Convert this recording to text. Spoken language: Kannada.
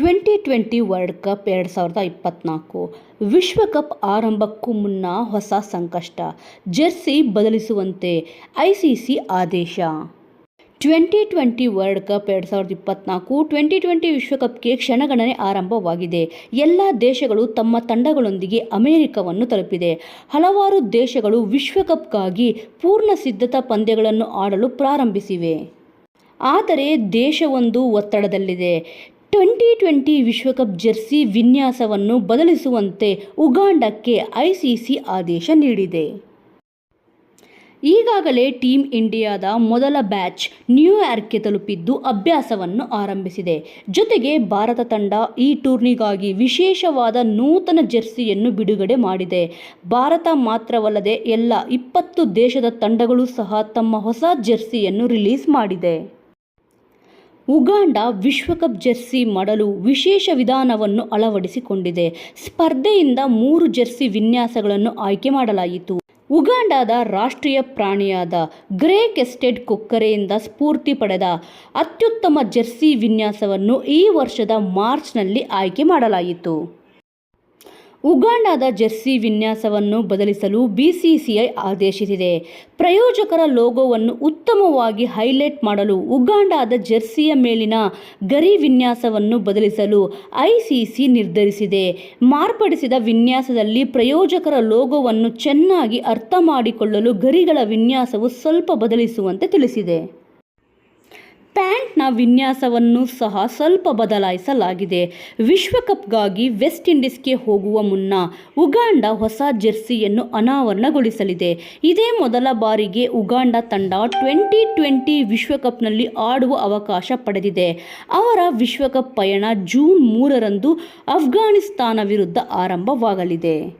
ಟ್ವೆಂಟಿ ಟ್ವೆಂಟಿ ವರ್ಲ್ಡ್ ಕಪ್ ಎರಡು ಸಾವಿರದ ಇಪ್ಪತ್ತ್ನಾಲ್ಕು ವಿಶ್ವಕಪ್ ಆರಂಭಕ್ಕೂ ಮುನ್ನ ಹೊಸ ಸಂಕಷ್ಟ. ಜೆರ್ಸಿ ಬದಲಿಸುವಂತೆ ಐಸಿಸಿ ಆದೇಶ. ಟ್ವೆಂಟಿ ಟ್ವೆಂಟಿ ವರ್ಲ್ಡ್ ಕಪ್ ಎರಡು ಸಾವಿರದ ಇಪ್ಪತ್ತ್ನಾಲ್ಕು ಟ್ವೆಂಟಿ ಟ್ವೆಂಟಿ ವಿಶ್ವಕಪ್ಗೆ ಕ್ಷಣಗಣನೆ ಆರಂಭವಾಗಿದೆ. ಎಲ್ಲ ದೇಶಗಳು ತಮ್ಮ ತಂಡಗಳೊಂದಿಗೆ ಅಮೆರಿಕವನ್ನು ತಲುಪಿದೆ. ಹಲವಾರು ದೇಶಗಳು ವಿಶ್ವಕಪ್ಗಾಗಿ ಪೂರ್ಣ ಸಿದ್ಧತಾ ಪಂದ್ಯಗಳನ್ನು ಆಡಲು ಪ್ರಾರಂಭಿಸಿವೆ. ಆದರೆ ದೇಶವೊಂದು ಒತ್ತಡದಲ್ಲಿದೆ. ಟ್ವೆಂಟಿ ಟ್ವೆಂಟಿ ವಿಶ್ವಕಪ್ ಜೆರ್ಸಿ ವಿನ್ಯಾಸವನ್ನು ಬದಲಿಸುವಂತೆ ಉಗಾಂಡಕ್ಕೆ ಐಸಿಸಿ ಆದೇಶ ನೀಡಿದೆ. ಈಗಾಗಲೇ ಟೀಂ ಇಂಡಿಯಾದ ಮೊದಲ ಬ್ಯಾಚ್ ನ್ಯೂಯಾರ್ಕ್ಗೆ ತಲುಪಿದ್ದು ಅಭ್ಯಾಸವನ್ನು ಆರಂಭಿಸಿದೆ. ಜೊತೆಗೆ ಭಾರತ ತಂಡ ಈ ಟೂರ್ನಿಗಾಗಿ ವಿಶೇಷವಾದ ನೂತನ ಜೆರ್ಸಿಯನ್ನು ಬಿಡುಗಡೆ ಮಾಡಿದೆ. ಭಾರತ ಮಾತ್ರವಲ್ಲದೆ ಎಲ್ಲ ಇಪ್ಪತ್ತು ದೇಶದ ತಂಡಗಳು ಸಹ ತಮ್ಮ ಹೊಸ ಜೆರ್ಸಿಯನ್ನು ರಿಲೀಸ್ ಮಾಡಿದೆ. ಉಗಾಂಡ ವಿಶ್ವಕಪ್ ಜೆರ್ಸಿ ಮಾಡಲು ವಿಶೇಷ ವಿಧಾನವನ್ನು ಅಳವಡಿಸಿಕೊಂಡಿದೆ. ಸ್ಪರ್ಧೆಯಿಂದ ಮೂರು ಜೆರ್ಸಿ ವಿನ್ಯಾಸಗಳನ್ನು ಆಯ್ಕೆ ಮಾಡಲಾಯಿತು. ಉಗಾಂಡಾದ ರಾಷ್ಟ್ರೀಯ ಪ್ರಾಣಿಯಾದ ಗ್ರೇ ಕೆಸ್ಟೆಡ್ ಕೊಕ್ಕರೆಯಿಂದ ಸ್ಫೂರ್ತಿ ಪಡೆದ ಅತ್ಯುತ್ತಮ ಜೆರ್ಸಿ ವಿನ್ಯಾಸವನ್ನು ಈ ವರ್ಷದ ಮಾರ್ಚ್ನಲ್ಲಿ ಆಯ್ಕೆ ಮಾಡಲಾಯಿತು. ಉಗಾಂಡದ ಜೆರ್ಸಿ ವಿನ್ಯಾಸವನ್ನು ಬದಲಿಸಲು ಬಿಸಿಸಿಐ ಆದೇಶಿಸಿದೆ. ಪ್ರಯೋಜಕರ ಲೋಗೋವನ್ನು ಉತ್ತಮವಾಗಿ ಹೈಲೈಟ್ ಮಾಡಲು ಉಗಾಂಡಾದ ಜೆರ್ಸಿಯ ಮೇಲಿನ ಗರಿ ವಿನ್ಯಾಸವನ್ನು ಬದಲಿಸಲು ಐಸಿಸಿ ನಿರ್ಧರಿಸಿದೆ. ಮಾರ್ಪಡಿಸಿದ ವಿನ್ಯಾಸದಲ್ಲಿ ಪ್ರಯೋಜಕರ ಲೋಗೋವನ್ನು ಚೆನ್ನಾಗಿ ಅರ್ಥ ಮಾಡಿಕೊಳ್ಳಲು ಗರಿಗಳ ವಿನ್ಯಾಸವು ಸ್ವಲ್ಪ ಬದಲಿಸುವಂತೆ ತಿಳಿಸಿದೆ. ಪ್ಯಾಂಟ್ನ ವಿನ್ಯಾಸವನ್ನು ಸಹ ಸ್ವಲ್ಪ ಬದಲಾಯಿಸಲಾಗಿದೆ. ವಿಶ್ವಕಪ್ಗಾಗಿ ವೆಸ್ಟ್ ಇಂಡೀಸ್ಗೆ ಹೋಗುವ ಮುನ್ನ ಉಗಾಂಡ ಹೊಸ ಜೆರ್ಸಿಯನ್ನು ಅನಾವರಣಗೊಳಿಸಲಿದೆ. ಇದೇ ಮೊದಲ ಬಾರಿಗೆ ಉಗಾಂಡ ತಂಡ ಟ್ವೆಂಟಿ ಟ್ವೆಂಟಿ ವಿಶ್ವಕಪ್ನಲ್ಲಿ ಆಡುವ ಅವಕಾಶ ಪಡೆದಿದೆ. ಅವರ ವಿಶ್ವಕಪ್ ಪಯಣ ಜೂನ್ ಮೂರರಂದು ಅಫ್ಘಾನಿಸ್ತಾನ ವಿರುದ್ಧ ಆರಂಭವಾಗಲಿದೆ.